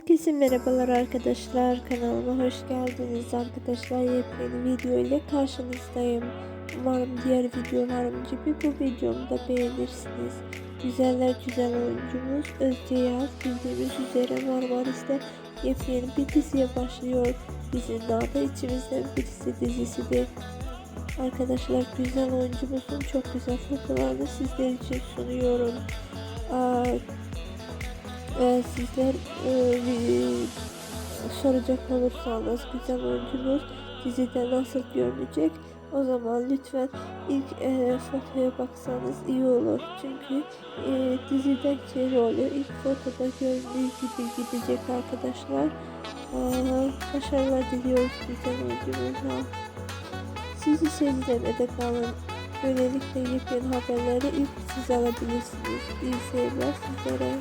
Herkese merhabalar arkadaşlar. Kanalıma hoş geldiniz arkadaşlar. Yepyeni video ile karşınızdayım. Umarım diğer videolarım gibi bu videomu da beğenirsiniz. Güzeller güzel oyuncumuz Özge Yaz bildiğiniz üzere Marmaris'te yepyeni bir diziye başlıyor. Dizinin adı içimizden birisi dizisidir. Arkadaşlar güzel oyuncumuzun çok güzel fotoğraflarını sizler için sunuyorum. Aa, ee, sizler e, bir- soracak olursanız güzel oyuncumuz dizide nasıl görünecek? O zaman lütfen ilk e, fotoya baksanız iyi olur. Çünkü e, dizideki rolü ilk fotoda göründüğü gibi gidecek arkadaşlar. Aa, başarılar diliyoruz güzel oyuncumuza siz ise izlemede kalın. Böylelikle yepyeni haberleri ilk siz alabilirsiniz. İyi seyirler sizlere